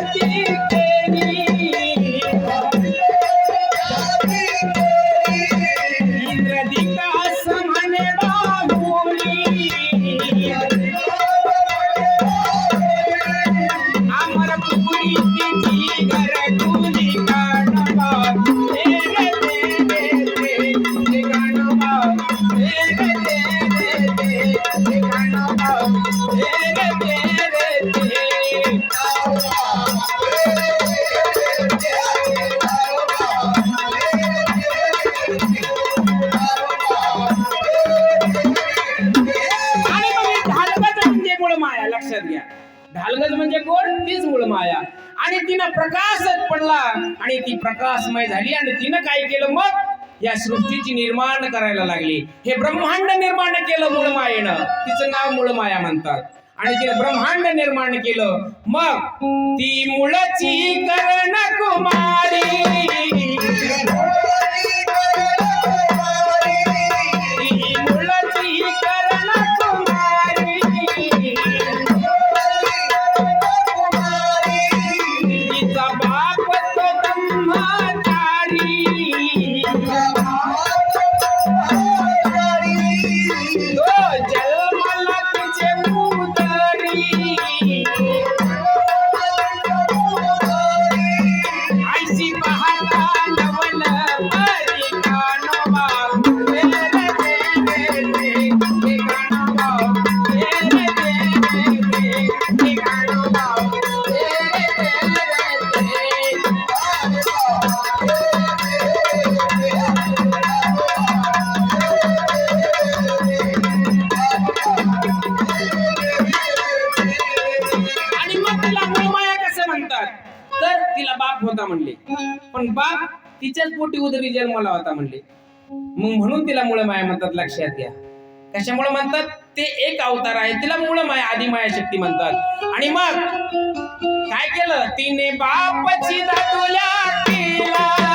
तेरी लक्षात घ्या ढालगज म्हणजे कोण? तीच मूळ माया. आणि तिनं प्रकाशच पडला. आणि ती प्रकाशमय झाली आणि तिनं काय केलं मग? या सृष्टीची निर्माण करायला लागली. हे ब्रह्मांड निर्माण केलं मूळ मायेनं. तिचं नाव मूळ माया म्हणतात. आणि तिने ब्रह्मांड निर्माण केलं. मग ती मुळची कर्ण कुमारी पोटी उदरी जन्माला होता म्हणले. मग म्हणून तिला मूळमाया म्हणतात लक्षात घ्या. कशामुळे म्हणतात? ते एक अवतार आहे तिला मूळमाया आदिमाया शक्ती म्हणतात. आणि मग काय केलं? तिने बापची दादुल्या तिला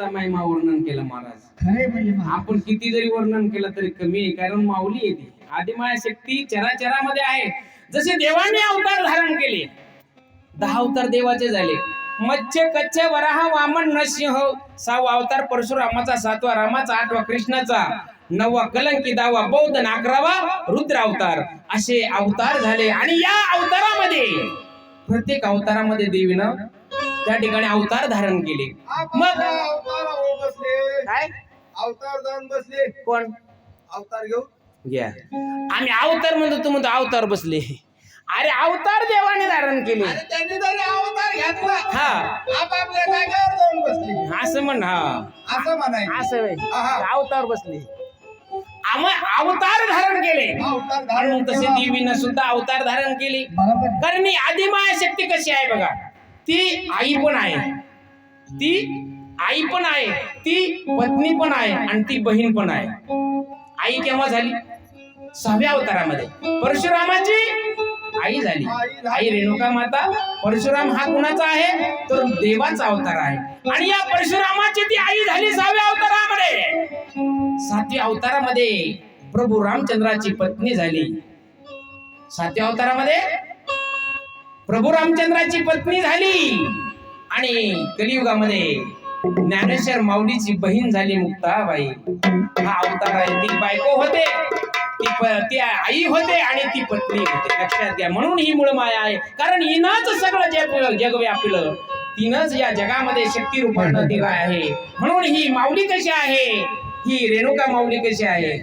त्याचा महिमा वर्णन केलं महाराज. खरे म्हणजे महा- आपण किती जरी वर्णन केलं तरी कमी आहे कारण माऊली आहे ती. आदिमाया शक्ती चराचरामध्ये आहे. जसे देवाने अवतार धारण केले दहा अवतार देवाचे झाले. मत्स्य कच्छ वराह वामन नरसिंह सहावा अवतार परशुरामाचा सातवा रामाचा आठवा कृष्णाचा नववा कलंकी दहावा बौद्ध अकरावा रुद्र अवतार. असे अवतार झाले. आणि या अवतारामध्ये प्रत्येक अवतारामध्ये देवीनं त्या ठिकाणी अवतार धारण केले. मग अवतार हो बसले काय? अवतार जाऊन बसले. कोण? अवतार घेऊन. घ्या. आम्ही अवतार म्हणतो तू म्हणतो अवतार बसले. अरे अवतार देवाने धारण केले. आणि त्यांनी जरी अवतार घेतला. हा. आपापल्या जागेवर जाऊन बसले. असं म्हण हा. असं म्हणायचं. असं व्हय. आहा. अवतार बसले. आम्ही अवतार धारण केले. अवतार म्हणून धारण तसे केला. देवीनं सुद्धा अवतार धारण केले. बरोबर. आहे. कारण ही आदिमाय शक्ती कशी आहे बघा. ती आई पण आहे. ती आई पण आहे ती पत्नी पण आहे आणि ती बहीण पण आहे. आई केव्हा झाली? सहाव्या अवतारामध्ये. परशुरामाची आई झाली. आई रेणुका माता परशुराम हा कुणाचा आहे? तर देवाचा अवतार आहे. आणि या परशुरामाची ती आई झाली सहाव्या अवतारामध्ये. सातव्या अवतारामध्ये प्रभू रामचंद्राची पत्नी झाली. सातव्या अवतारामध्ये प्रभू रामचंद्राची पत्नी झाली. आणि कलियुगामध्ये ज्ञानेश्वर माऊलीची बहीण झाली मुक्ताबाई. हा अवतार आहे. ती बायको होते ती आई होते आणि ती पत्नी होते. लक्षात घ्या म्हणून ही मूळ माया आहे. कारण हिनंच सगळं जग जग व्यापलं. तिनंच या जगामध्ये शक्ती रूपानं दिला आहे. म्हणून ही माऊली कशी आहे? ही रेणुका माऊली कशी आहे?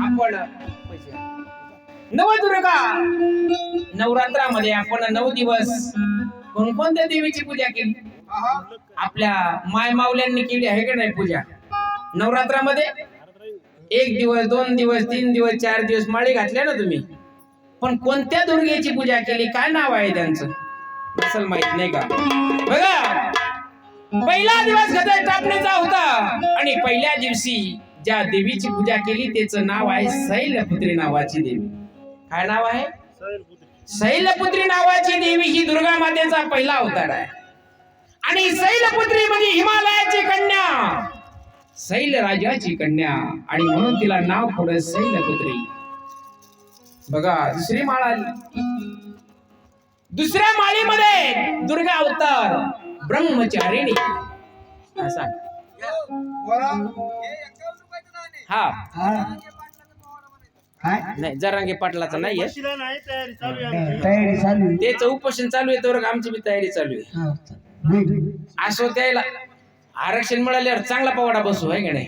आपण नवदुर्गा नवरात्रामध्ये आपण नऊ दिवस कोणकोणत्या देवीची पूजा केली? आपल्या माय मावल्यांनी केली आहे का नाही पूजा? नवरात्रामध्ये? एक दिवस दोन दिवस तीन दिवस चार दिवस माळी घातल्या ना तुम्ही? पण कोणत्या दुर्गेची पूजा केली? काय नाव आहे त्यांचं? नसल माहीत नाही का? बघा पहिला दिवस गदर टाकण्याचा होता आणि पहिल्या दिवशी ज्या देवीची पूजा केली त्याचं नाव आहे शैलपुत्री नावाची देवी. काय नाव आहे? शैलपुत्री नावाची देवी ही दुर्गा मातेचा पहिला अवतार आहे. आणि शैलपुत्री म्हणजे हिमालयाची कन्या. शैल राजाची कन्या आणि म्हणून तिला नाव पुढे शैलपुत्री बघा दुसरी माळ आली. दुसऱ्या माळीमध्ये दुर्गा अवतार ब्रह्मचारिणी. असा हा. नाही जरांगे पाटलाचा नाहीये. त्याचं उपोषण चालू आहे. तर आमची बी तयारी चालू आहे. असो त्याला आरक्षण मिळाल्यावर चांगला पवाडा बसू आहे का नाही?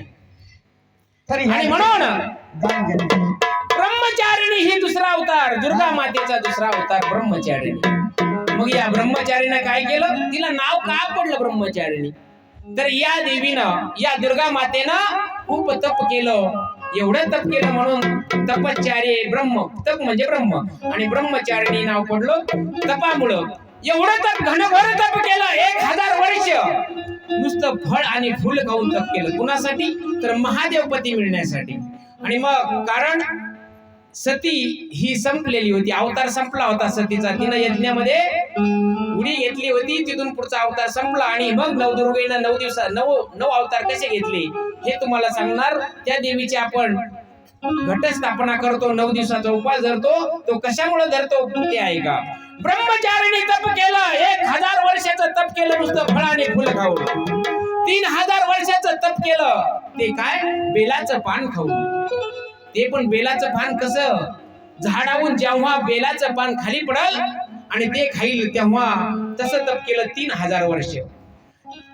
आणि म्हणून. ब्रह्मचारिणी ही दुसरा अवतार दुर्गा मातेचा दुसरा अवतार ब्रह्मचारिणी. मग या ब्रह्मचारीनं काय केलं? तिला नाव का पडलं ब्रह्मचारिणी? तर या देवीनं या दुर्गा मातेनं खूप तप केलं. एवढं तप केलं म्हणून तपचार्य ब्रह्म तप म्हणजे ब्रह्म. आणि ब्रह्मचारिणी नाव पडलं तपामुळं. एवढं तप घनघोर तप केलं एक हजार वर्ष. नुसतं फळ आणि फुल खाऊन तप केलं. कुणासाठी? तर महादेवपती मिळण्यासाठी. आणि मग कारण सती ही संपलेली होती. अवतार संपला होता सतीचा. तिनं यज्ञामध्ये उडी घेतली होती. तिथून पुढचा अवतार संपला. आणि मग नवदुर्गेनं नऊ दिवसा नऊ नऊ अवतार कसे घेतले? हे तुम्हाला सांगणार. त्या देवीची आपण घटस्थापना करतो. नऊ दिवसाचा उपास धरतो. तो कशामुळे धरतो? ते आहे का ब्रह्मचारिणी तप केलं एक हजार वर्षाचं तप केलं नुसतं फळाने फुलं खाऊन. तीन हजार वर्षाचं तप केलं ते काय? बेलाचं पान खाऊन. ते पण बेलाचं पान कसं? झाडावून जेव्हा बेलाचं पान खाली पडल आणि ते खाईल तेव्हा तसं तप केलं तीन हजार वर्ष.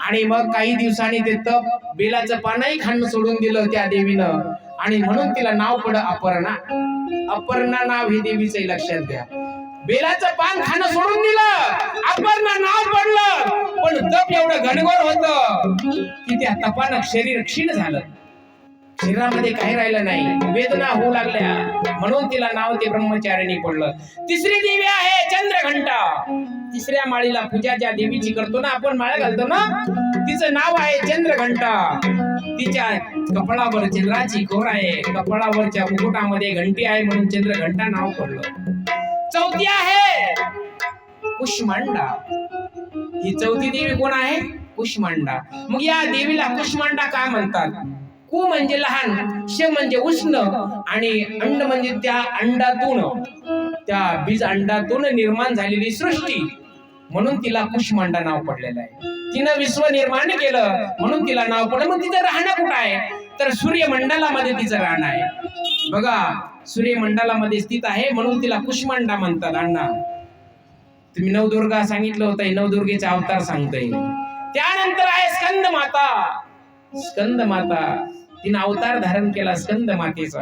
आणि मग काही दिवसांनी ते तप बेलाचं पानही खाणं सोडून दिलं त्या देवीनं. आणि म्हणून तिला नाव पड अपर्णा. अपर्णा नाव हे देवीचं लक्षात घ्या. बेलाचं पान खाणं सोडून दिलं. अपर्णा नाव पडलं. पण तप एवढं घनघोर होत की त्या तपानं शरीर क्षीण झालं. शरीरामध्ये काही राहिलं नाही. वेदना होऊ लागल्या. म्हणून तिला नाव ते ब्रह्मचारिणी पडलं. तिसरी देवी आहे चंद्रघंटा. तिसऱ्या माळीला पूजा ज्या देवीची करतो ना आपण माळा घालतो ना तिचं नाव आहे चंद्रघंटा. तिच्या कपाळावर चंद्राची खोर आहे. कपाळावरच्या मुकुटामध्ये घंटी आहे म्हणून चंद्रघंटा नाव पडलं. चौथी आहे. कुष्मांडा. ही चौथी देवी कोण आहे? कुष्मांडा. मग या देवीला कुष्मांडा का म्हणतात? कु म्हणजे लहान श म्हणजे उष्ण आणि अंड म्हणजे त्या अंडातून त्या बीज अंडातून निर्माण झालेली सृष्टी. म्हणून तिला कुष्मांडा नाव पडलेलं आहे. तिनं विश्व निर्माण केलं म्हणून तिला नाव पडलं. मग तिचं राहणं कुठं आहे? तर सूर्यमंडलामध्ये तिचं राहणं आहे. बघा सूर्यमंडलामध्ये स्थित आहे म्हणून तिला कुष्मांडा म्हणतात अण्णा. तुम्ही नवदुर्गा सांगितलं होतं नवदुर्गेचा अवतार सांगतय. त्यानंतर आहे स्कंद माता. स्कंद माता. तिने अवतार धारण केला स्कंद मातेचा.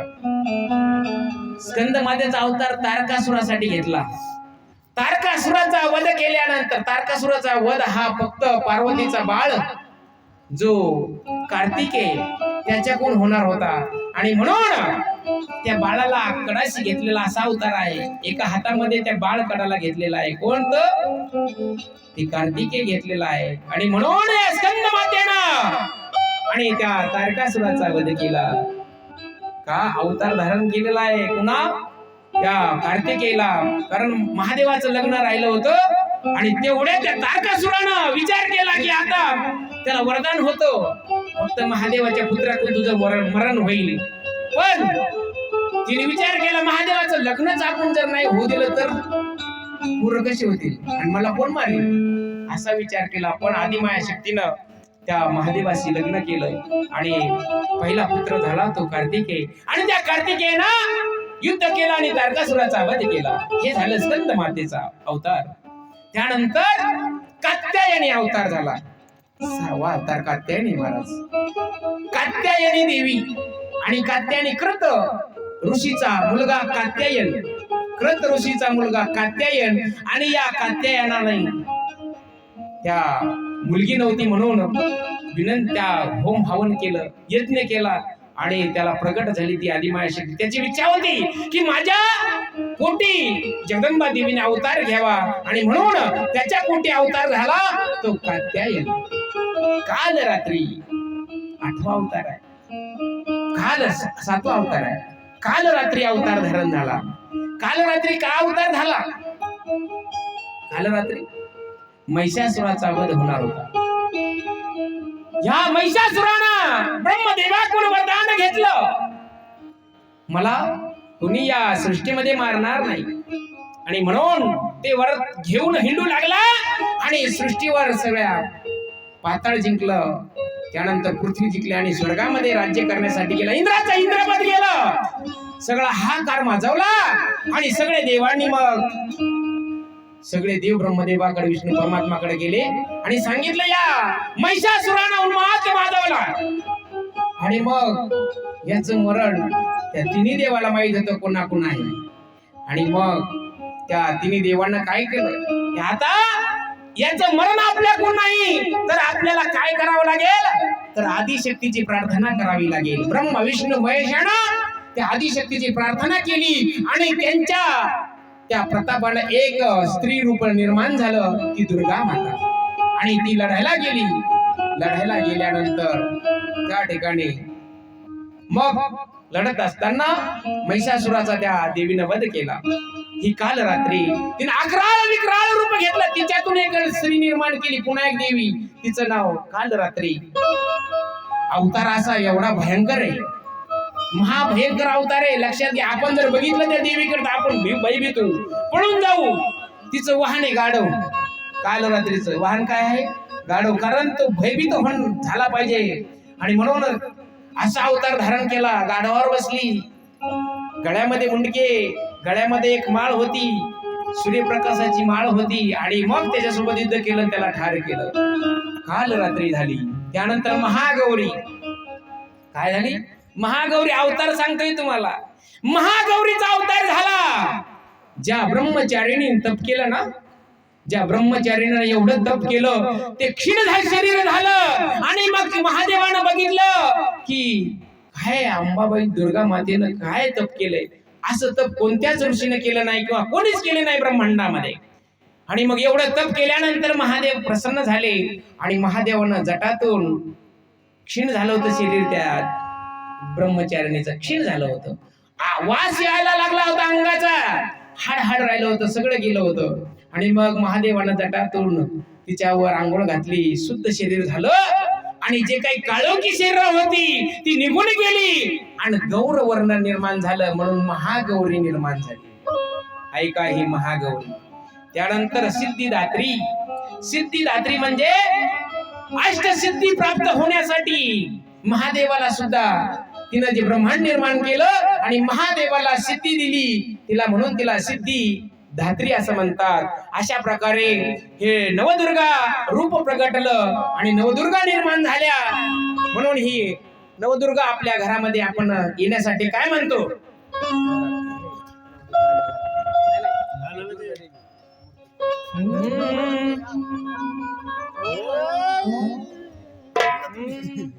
स्कंद मातेचा अवतार तारकासुरासाठी घेतला. तारकासुराचा वध केल्यानंतर तारकासुराचा वध हा फक्त पार्वतीचा बाळ जो कार्तिकेय त्याच्याकडून होणार होता. आणि म्हणून त्या बाळाला कडाशी घेतलेला असा अवतार आहे. एका हातामध्ये त्या बाळ कडाला घेतलेला आहे. कोणतं ते? कार्तिके घेतलेला आहे. आणि म्हणून स्कंद मातेनं आणि त्या तारकासुराचा वध केला. का अवतार धारण केलेला आहे? पुन्हा त्या कार्तिकेला कारण महादेवाचं लग्न राहिलं होतं आणि तेवढ्या त्या तारकासुरानं विचार केला की आता त्याला वरदान होतं. फक्त महादेवाच्या पुत्राकडून तुझं मरण होईल. पण तिने विचार केला महादेवाचं लग्नच आपण जर नाही होऊ दिलं तर पूर्ण कसे होतील? आणि मला कोण मारेल? असा विचार केला. पण आदिमाया शक्तीनं त्या महादेवाशी लग्न केलं आणि पहिला पुत्र झाला तो कार्तिकेय आणि त्या कार्तिकेयनं युद्ध केला आणि तारकासुराचा वध केला. हे झालं स्कंद मातेचा अवतार. त्यानंतर कात्यायनी अवतार झाला. सहावा अवतार कात्यायनी महाराज. कात्यायनी देवी आणि कात्यायनी कृत. ऋषीचा मुलगा कात्यायन. क्रत ऋषीचा मुलगा कात्यायन आणि या कात्यायनाने त्या मुलगी नव्हती म्हणून विनंत्या होम हवन केलं यज्ञ केला आणि त्याला प्रगट झाली ती आदिमाया शक्ती त्याची इच्छा होती की माझ्या पोटी जगदंबा देवीने अवतार घ्यावा आणि म्हणून त्याच्या पोटी अवतार झाला तो कात्यायन. काल रात्री आठवा अवतार आहे. काल सातवा अवतार आहे. काल रात्री अवतार धारण झाला. काल रात्री का अवतार झाला? काल रात्री महिषासुराचा वध होणार होता. ह्या महिषासुरानं ब्रह्मदेवाकडून वरदान घेतलं. मला कुणी या सृष्टीमध्ये मारणार नाही. आणि म्हणून ते वर घेऊन हिंडू लागला आणि सृष्टीवर सगळ्या पाताळ जिंकलं. त्यानंतर पृथ्वी जिंकली आणि स्वर्गामध्ये राज्य करण्यासाठी गेला. इंद्राचा इंद्रपद गेलं. सगळा हा कार माजवला आणि सगळे देवांनी मग सगळे देव ब्रह्मदेवाकडे विष्णू परमात्माकडे गेले आणि सांगितलं या महिषासुरानं उन्माद माजवला. आणि मग याच मरण त्या तिन्ही देवाला माहीत होतं कोणा कोण आहे आणि मग त्या तिन्ही देवांना काय केलं? आता याचं मरण आपल्याकडून नाही. तर आपल्याला काय करावं लागेल? तर आदिशक्तीची प्रार्थना करावी लागेल. ब्रह्म विष्णू महेशानं त्या आदिशक्तीची प्रार्थना केली आणि त्यांच्या त्या प्रतापानं एक स्त्री रूप निर्माण झालं ती दुर्गा माता. आणि ती लढायला गेली. लढायला गेल्यानंतर त्या ठिकाणी मग लढत असताना महिषासुराचा त्या देवीनं वध केला. ही काल रात्री तिने अकराळ विक्राळ रूप घेतलं. तिच्यातून एक स्त्री निर्माण केली. पुन्हा एक देवी. तिचं नाव काल रात्री. अवतार असा एवढा भयंकर आहे. महाभयंकर अवतार आहे. लक्षात घ्या आपण जर बघितलं त्या देवीकडे तर आपण भी- भयभीत पळून जाऊ. तिचं वाहन आहे गाढव. काल रात्रीचं वाहन काय आहे? गाढव. कारण तो भयभीत होण झाला पाहिजे. आणि म्हणून असा अवतार धारण केला. गाढवावर बसली. गळ्यामध्ये मुंडके. गळ्यामध्ये एक माळ होती सूर्यप्रकाशाची माळ होती आणि मग त्याच्यासोबत युद्ध केलं त्याला ठार केलं. काल रात्री झाली. त्यानंतर महागौरी. काय झाली? महागौरी अवतार सांगतोय तुम्हाला. महागौरीचा अवतार झाला. ज्या ब्रह्मचारिणी तप केलं ना ज्या ब्रह्मचारीनं एवढं तप केलं ते क्षीण शरीर झालं. आणि मग महादेवानं बघितलं की काय अंबाबाई दुर्गा मातेनं काय तप केलंय? असं तप कोणत्याच ऋषीनं केलं नाही किंवा कोणीच केले नाही ब्रह्मांडामध्ये? आणि मग एवढं तप केल्यानंतर महादेव प्रसन्न झाले आणि महादेवानं जटातून क्षीण झालं होतं शरीर त्या ब्रह्मचारिणीचं क्षीण झालं होतं. वास यायला लागला होता अंगाचा. हाड हाड राहिलं होतं सगळं गेलं होतं. आणि मग महादेवानं जटातून तिच्यावर आंघोळ घातली शुद्ध शरीर झालं. आणि जे काही काळोखी शरीर होती ती निघून गेली. आणि गौर वर्ण निर्माण झालं म्हणून महागौरी निर्माण झाली. ऐका ही महागौरी. त्यानंतर सिद्धिदात्री. सिद्धिदात्री म्हणजे अष्टसिद्धी प्राप्त होण्यासाठी महादेवाला सुद्धा तिनं जे ब्रह्मांड निर्माण केलं आणि महादेवाला सिद्धी दिली तिला म्हणून तिला सिद्धी धात्री असं म्हणतात. अशा प्रकारे हे. नवदुर्गा रूप प्रगटलं आणि नवदुर्गा निर्माण झाल्या. म्हणून ही नवदुर्गा आपल्या घरामध्ये आपण येण्यासाठी काय म्हणतो? Mm-hmm.